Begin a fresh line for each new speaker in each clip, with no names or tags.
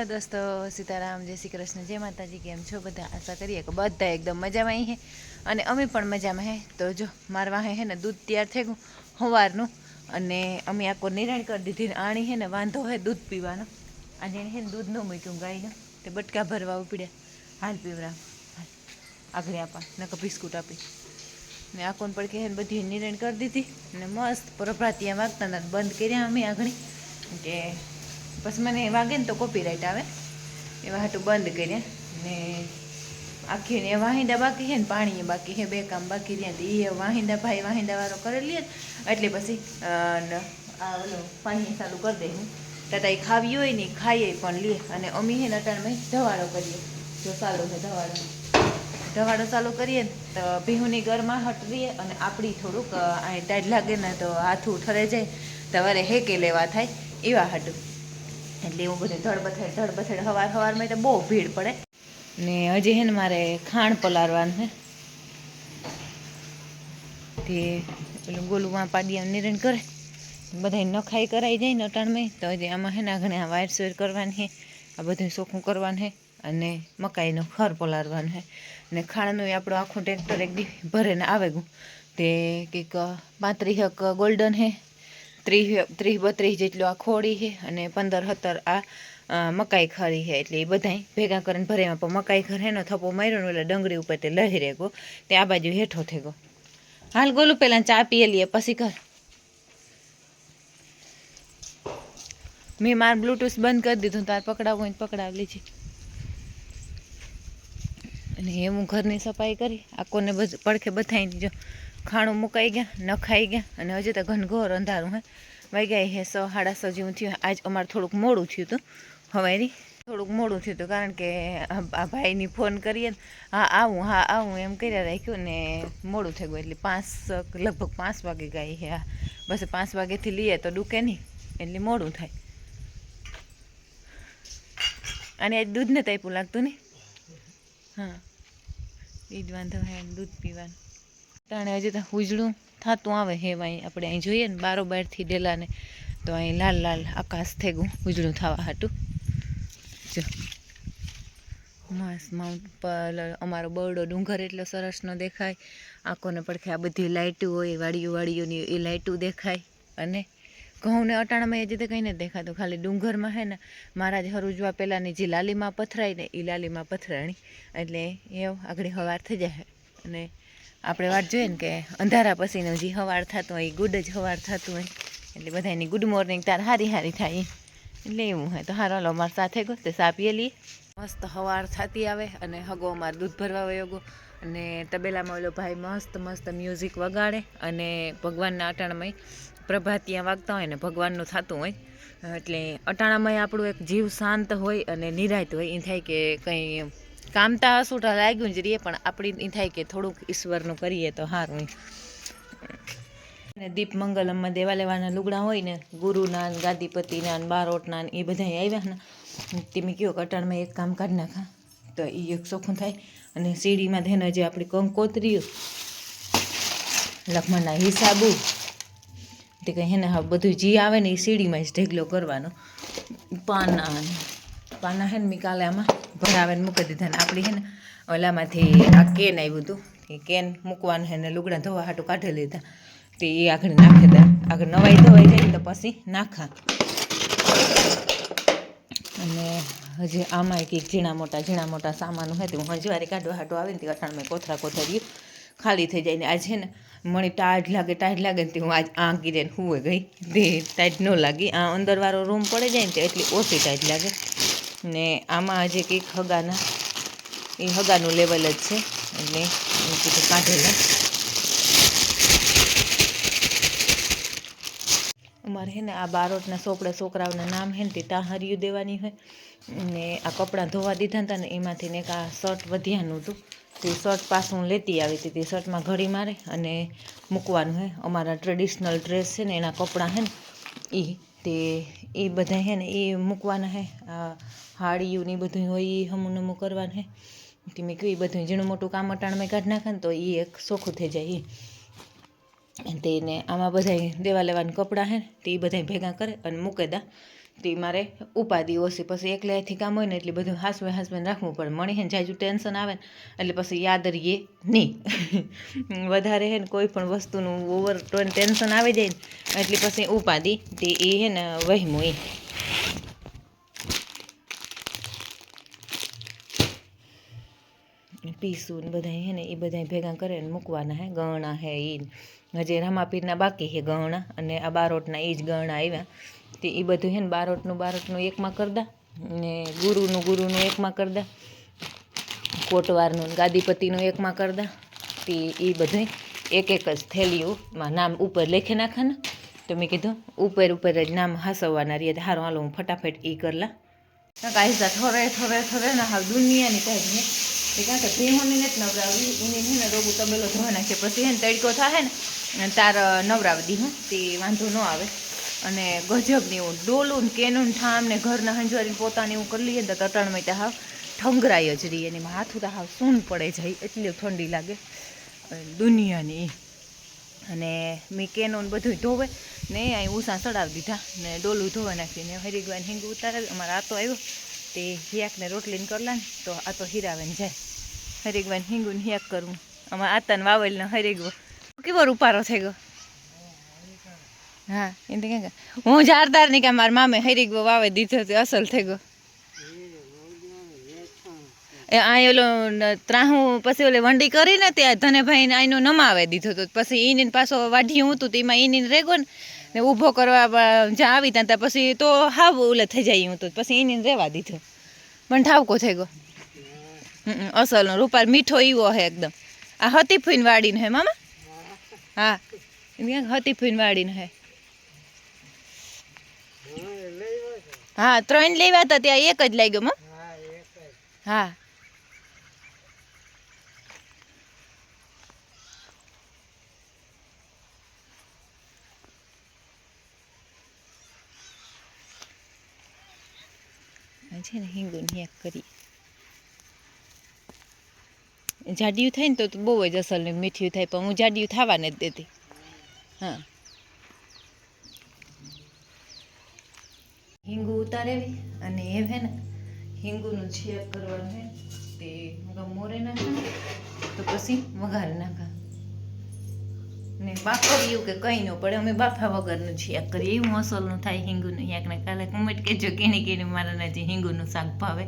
Hello દોસ્તો, સીતારામ, જય શ્રી કૃષ્ણ, જય માતાજી, કેમ છો? બધા આશા કરીએ કે બધા એકદમ મજામાં હે. અને અમે પણ મજામાં હે. તો જો, મારા વાહે હે ને દૂધ તૈયાર થઈ ગયું સવારનું અને અમે આખો નિરાણ કરી દીધી આણી હે ને વાંધો હે દૂધ પીવાનો. આજે એને હે ને દૂધ ન મૂક્યું, ગાયનું. તે બટકા ભરવા ઉપડ્યા. હાલ પીવરા હાલ. આગળ આપા, નકર બિસ્કુટ આપી. ને આખોને પડકે હે ને બધી નિર્ણય કરી દીધી. ને મસ્ત પ્રભાતિયા વાગતા બંધ કર્યા અમે આગળ. કે પછી મને વાગે ને તો કોપીરાઇટ આવે. એવા હાટું બંધ કર્યા ને આખી ને વાહિંદા બાકી છે ને પાણી બાકી છે, બે કામ બાકી રહ્યા તો એ વાહિંદા ભાઈ વાહિંદા વાળો કરેલી ને. એટલે પછી આ પાણી ચાલુ કરી દે હું. તથા એ ખાવી હોય ને ખાઈએ પણ લઈએ અને અમી હે ને અટાણમાં ધવાડો કરીએ. જો સારો છે ધવાડો. ધવાડો ચાલુ કરીએ ને તો ભીહુની ગરમાહટ હટવીએ અને આપણી થોડુંક અહીં ટાઈટ લાગે ને તો હાથું ઠરે જાય. તમારે હેકે લેવા થાય એવા હાટું. એટલે એવું બધું ધડબથડ ધડબથડ, હવાર હવારમાં તો બહુ ભીડ પડે. ને હજી હે ને મારે ખાણ પલાળવાનું છે તે પેલું ગોલુમાં પાડિયા નિરણ કરે. બધા નખાઈ કરાઈ જાય ને અટાણમાં તો હજી આમાં હે ને ઘણે આ વાયર સોયર કરવાની છે આ બધું ચોખ્ખું કરવાનું છે અને મકાઈનો ખર પલાળવાનું છે ને ખાણનું આપણું આખું ટ્રેક્ટર એક દી ભરે ને આવે ગયું તે કંઈક પાંત્રીસ ગોલ્ડન છે ત્રીસ ત્રીસ બત્રીસ જેટલું આ ખોડી છે અને પંદર, સત્તર આ મકાઈ ખરી છે. એટલે એ બધાય ભેગા કરીને ભરેમાં પણ મકાઈ ખર એનો થપ્પો માર્યો એટલે ડંગળી ઉપર તે લહેરે ગો તે આ બાજુ હેઠો થઈ ગયો હાલ ગોલું પહેલાં ચા પીએ લઈએ પછી કર મેં મારું બ્લૂટૂથ બંધ કરી દીધું, તાર પકડાવું હોય પકડાવી લીધી અને એ હું ઘરની સફાઈ કરી. આકોને બધું, પડખે બધાઈ જો ખાણું મુકાઈ ગયા, નખાઈ ગયા અને હજી તો ઘનઘોર અંધારું, હે. વાગ્યા હે સો, સાડા સો જેવું થયું. આજ અમારે થોડુંક મોડું થયું હતું હવારી થોડુંક મોડું થયું હતું કારણ કે આ આ ભાઈની ફોન કરીએ ને, હા, આવું હા, આવું એમ કર્યા રાખ્યું ને મોડું થઈ ગયું. એટલે પાંચ લગભગ પાંચ વાગે ગઈ હે હા બસ પાંચ વાગેથી લઈએ તો ડૂકે નહીં, એટલે મોડું થાય. અને આજ દૂધને તાપ્યું લાગતું ને હા. એ જ વાંધો હે, દૂધ પીવાનું. તાણે હજી તો ઉજળું થતું આવે હે અહીં આપણે અહીં જોઈએ ને બારોબારથી ડેલાને, તો અહીં લાલ લાલ આકાશ થઈ ગયું, ઉજળું થવા હાટું. જો. માસ માઉન્ટ અમારો બરડો ડુંગર એટલો સરસનો દેખાય. આંખોને પડખે આ બધી લાઇટો હોય, વાડીઓ વાડીઓની એ લાઇટો દેખાય. અને ઘઉંને અટાણામાં એ તો કંઈ નથી દેખાતું. ખાલી ડુંગરમાં હે ને મહારાજ હરુજવા પહેલાંની જે લાલીમાં પથરાય ને એ લાલીમાં પથરાણી. એટલે એ આગળ હવાર થઈ જાય. અને આપણે વાત જોઈએ ને કે અંધારા પછીનું જે હવાર થતું હોય એ ગુડ જ હવાર થતું હોય, એટલે બધાની ગુડ મોર્નિંગ તાર હારી હારી થાય. એટલે એવું હોય. તો હારો લો અમારે સાથે ગો, તે સા લઈએ મસ્ત હવાર થતી આવે અને હગો અમારે દૂધ ભરવા વયો ગો અને તબેલામાં ઓલો ભાઈ મસ્ત મસ્ત મ્યુઝિક વગાડે અને ભગવાનના અટાણામાં પ્રભાતિયા વાગતા હોય ને ભગવાનનું થતું હોય. એટલે અટાણામાં આપણું એક જીવ શાંત હોય અને નિરાયત હોય. એ થાય કે કંઈ કામતા અસુટા લાગ્યું જ રહીએ, પણ આપણી થાય કે થોડુંક ઈશ્વરનું કરીએ તો સારું અને દીપ મંગલમમાં દેવા લેવાના લુગડા હોય ને, ગુરુના ગાદીપતિના બારોટના એ બધા આવ્યા ને તમે કયો કટાણમાં એક કામ કાઢી નાખા, તો એ એક ચોખ્ખું થાય. અને સીડીમાં થઈને જે આપણી કંકોત્રીઓ લખમણના હિસાબુ, તે કંઈ હા બધું જે આવે ને એ સીડીમાં જ ઢેગલો કરવાનો. પાના પાના હે ને મેં કાલે આમાં ભરાવીને મૂકી દીધા ને આપણી હે ને ઓલામાંથી આ કેન આવ્યું હતું એ કેન મૂકવાનું હે ને લુગડા ધોવા હાટું કાઢી લીધા. તે એ આગળ નાખી દે. આગળ નવાઈ ધોવાઈ જાય તો પછી નાખા. અને હજી આમાં કંઈક ઝીણા મોટા ઝીણા મોટા સામાનો હોય તે હું હજવારી કાઢવા હાટું આવે ને તે અઠાણ મેં કોથરા ખાલી થઈ જાય ને આજ છે ને મને ટાઢ લાગે ટાઢ લાગે ને તે હું આજ આ ગીરે ને હુવે ગઈ. તે ટાઢ ન લાગી. આ અંદરવાળો રૂમ પડે જાય ને તે એટલી ઓછી ટાઈટ લાગે. ને આમાં હજી કંઈક હગાના, એ હગાનું લેવલ જ છે. એટલે એ કીધું કાઢેલા અમારે હે ને આ બારોટના સોપડા છોકરાઓના નામ હે ને તે ત્યાં હરિયું દેવાની હોય. ને આ કપડાં ધોવા દીધા હતા ને એમાંથી ને એક આ શર્ટ વધ્યાનું હતું. તે શર્ટ પાછું લેતી આવી હતી. તે શર્ટમાં ઘડી મારે અને મૂકવાનું હે. અમારા ટ્રેડિશનલ ડ્રેસ છે ને એના કપડાં હે ને એ તે એ બધા હે ને, એ મૂકવાના હે. આ હાડીયું ને એ બધું હોય, એ હમું નમું કરવાનું હે. કે મેં કહ્યું એ બધું ઝીણું મોટું કામ અટાણમાં કાઢી નાખે ને તો એ એક સોખું થઈ જાય એ તેને આમાં બધા દેવા લેવાના કપડાં હે તે બધા ભેગા કરે અને મૂકે દા. તે મારે ઉપાધિ ઓછી, પછી એકલાથી કામ હોય ને એટલે બધું હાસવે હાસવે રાખવું પડે. મણી હે જાજુ ટેન્શન આવે ને, એટલે પછી યાદ રહીએ નહીં. વધારે હે ને કોઈ પણ વસ્તુનું ઓવર ટેન્શન આવી જાય ને, એટલે પછી ઉપાધિ તે એ હે ને વહેમું એ. પીસું ને બધા હે ને એ બધા ભેગા કરે ને મૂકવાના હે, ગણા હે એ હજી રામાપીરના બાકી છે ગણા, અને આ બારોટના એ જ ગણા આવ્યા. તે એ બધું હે ને બારોટનું બારોટનું એકમાં કરદા ને ગુરુનું ગુરુનું એકમાં કરદા કોટવારનું, ગાદીપતિનું એકમાં કરદા તે એ બધું એક એક જ થેલીઓમાં નામ ઉપર લેખી નાખાને તો મેં કીધું, ઉપર ઉપર જ નામ હાસવવાના રહીએ હારું, હાલો હું ફટાફટ એ કરલા કાંઈ થોરે થોરે થોરે ને હાલ દુનિયાની કાંઈ ને કારણ કે ભીહોની નથી નવરાવી. એની છે ને રોગું તબેલો ધોવા નાખે. પછી હે ને તડકો થાય ને, તાર નવરાવી દીધું તે વાંધો ન આવે. અને ગજબની એવું, ડોલું કેનું ઠામ ને ઘરના હંજવારીને પોતાને એવું કરી લઈએ ને તો તટણમાં ત્યાં હાવ ઠંગરાય જ રહીએ એની હાથું તો હાવ સૂન પડે જાય, એટલી ઠંડી લાગે. દુનિયાની અને મેં કેનું બધું ધોવે ને અહીં ઉષા ચડાવી દીધા ને ડોલું ધોવા નાખીને હરિગવાન હિંગ ઉતારે, અમારા આતો આવ્યો. તે હિયાકને રોટલીને કરલા ને તો આ તો હીરાવેન જાય. હરિગવાન હિંગુન હિયાક કરવું અમારે આતાને વાવેલને હરિગવો. કેવો રૂપારો થઈ ગયો હા, એ તો કે હું જારદારની કે મારા મામે હરિગવો વાવે, દીધો તે અસલ થઈ ગયો. એ આ ઓલો ત્રાહું, પછી ઓલે વંડી કરીને ત્યાં ધનેભાઈને આઈનો નમાવે દીધો તો પછી ઈની પાછો હું હતું તેમાં ઈની રેગો ને ને ઊભો કરવા જ્યાં આવી ત્યાં પછી તો હાવ ઓલે થઈ જાય હું તો, પછી ઈની રહેવા દીધો. પણ ઠાવકો થઈ ગયો. અસલનો રૂપાર મીઠો ઈવો હે એકદમ. આ હતી ફૂઈન વાડીનો હે મામા? હા હતી ફૂઈન વાડીનો હે. હા ત્રણ લેવા હતા ત્યાં એક જ લાગ્યો મમ હા છે ને હિંગુન હેક કરી. જાડિયું થાય ને તો તો બહુ જ અસલ ને મીઠિયું થાય પણ હું જાડિયું થવા નથી દેતી. હા. હિંગુ ઉતારેલી અને એ હે ને હિંગુનું છેક કરવાનું હે તે મોરે નાખા, તો પછી વઘાર નાખા. ને બાફરિયું કે કંઈ ન પડે, અમે બાફા વગરનું છેક કરીએ. એવું મસલનું થાય હિંગુનું. યાકને કાલે કમેન્ટ કહેજો કેને કેને મારા જે હિંગુનું શાક ભાવે.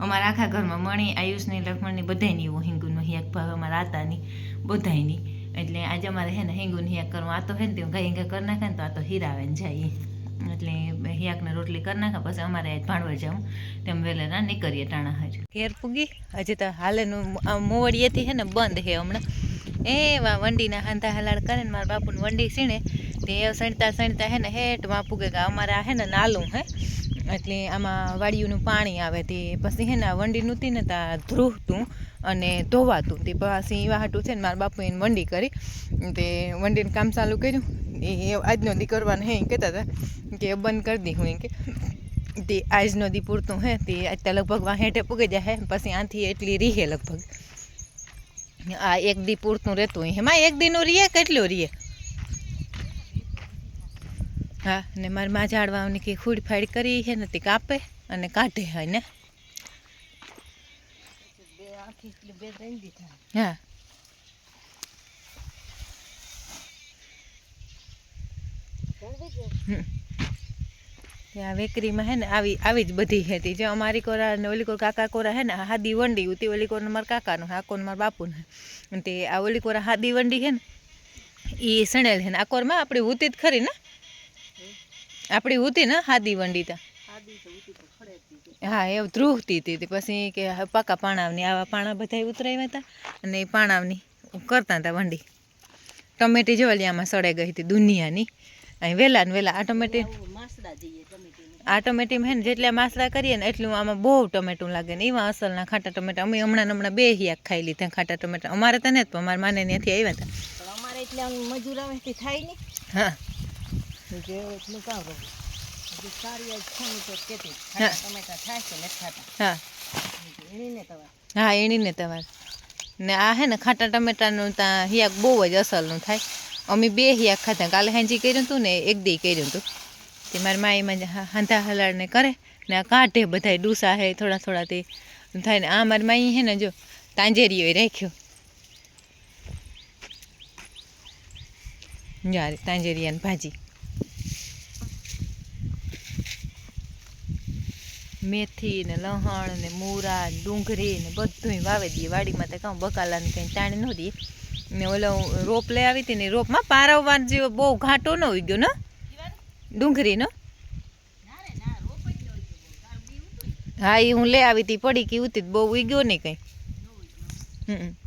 અમારા આખા ઘરમાં મણી, આયુષની, લક્ષ્મણની બધાની એવું હિંગુનું હિયાક ભાવે. અમારા આતાની બધાની એટલે આજે અમારે હે ને હિંગુનું હિયાક કરવું આ તો હે ને તે ગાય હિંગા કરી નાખે ને તો આ તો હીરાવે ને જાય. એટલે હિયાકને રોટલી કરી નાખે, પછી અમારે આજ ભાણવર જાઉં તેમ વહેલા નીકળીએ ટાણા હાજ. ઘેર પૂગી હજી તો હાલેનું મોવડીએથી હે ને બંધ હે હમણાં. એવા વંડીના હાંધા હલાડ કરે ને મારા બાપુને વંડી સીણે. તે સણતા સણતા હે ને હેઠમાં પૂગે કે અમારા હે ને નાલું હે. એટલે આમાં વાડીઓનું પાણી આવે તે પછી હે ને આ વંડી નહોતી ને તા ધ્રુવતું અને ધોવાતું. તે પછી એવા હાટું છે ને મારા બાપુ એને વંડી કરી. તે વંડીનું કામ ચાલુ કર્યું. એ આજનો દી કરવાનું હે એમ કહેતા હતા કે બંધ કરી દી હું એમ કે. તે આજનો દી પૂરતું હે તે અત્યારે લગભગ વાં હેઠે પૂગી જાય હે પછી આથી એટલી રીહે લગભગ. આ એક દી પૂરતું રહેતું હોય એમાં એક દીનું રીએ કેટલું રીએ? હા ને મારી માં ઝાડવાની કે ખૂડ ફાડ કરી છે ને તે કાપે અને કાઢે હોય ને. હા. ત્યાં વેકરીમાં હે ને આવી આવી જ બધી હતી જે અમારી કોરા ને ઓલી કોર કાકા કોરા હે ને હાદી વંડી ઉતી, ઓલી કોર મારા કાકાનું હે આ કોર મારા બાપુને. અને તે આ ઓલી કોરા હાદી વંડી હે ને એ સણેલ હે ને. આ કોરમાં આપણી ઉતી જ ખરી ને? આપણી ઉતી ને હાદી વંડી તા. હા, એ ધ્રુવતી હતી પછી કે પાકા પાણાવની, આવા પાણા બધા ઉતરાવ્યા હતા અને એ પાણાવની કરતા હતા વંડી. ટમેટી જોવાલી આમાં સળે ગઈ હતી દુનિયાની. અહીં વહેલા ને વહેલા આ ટમેટી આ ટમેટીમાં હે ને જેટલા માસલા કરીએ ને એટલું આમાં બહુ ટમેટું લાગે ને. એવા અસલના ખાટા ટમેટા. અમે હમણાં હમણાં બે હિયાક ખાઈ લીધા ખાટા ટમેટા. અમારે તો નથી પણ મારા માને ત્યાંથી આવ્યા હતા
અમારે એટલે મજૂર આવે થાય નહીં.
હા. હા.
ટમેટા થાય છે નથી ખાતા.
હા.
એણીને
તવાર ને આ હે ને ખાટા ટમેટાનું ત્યાં હિયાક બહુ જ અસલનું થાય. અમે બે હિયા ખાધા કાલે હાંજી કર્યું હતું ને, એક દી કર્યું હતું તે મારી હા- હાંધા હલાડને કરે ને આ કાઢે બધાય ડૂસા હે, થોડા થોડા તે થાય ને. આ મારી માઈ હે ને જો તાંજેરીઓ રાખ્યો. યાર તાંજેરિયાની ભાજી. મેથી ને લહણ ને મૂરા ડુંગળી ને બધુંય વાવે દઈએ. વાડીમાં તો કાં બકાલાને કંઈ તાણી ન દઈએ. ને ઓલો રોપ લઈ આવી હતી ને રોપમાં પારાવાર જેવો બહુ ઘાટો ન હોય ગયો, ને? ડુંગળીનો? હા એ હું લઈ આવી હતી, પડી કે ઉતી બહુ ઉગ્યો નહીં કંઈ. હમ.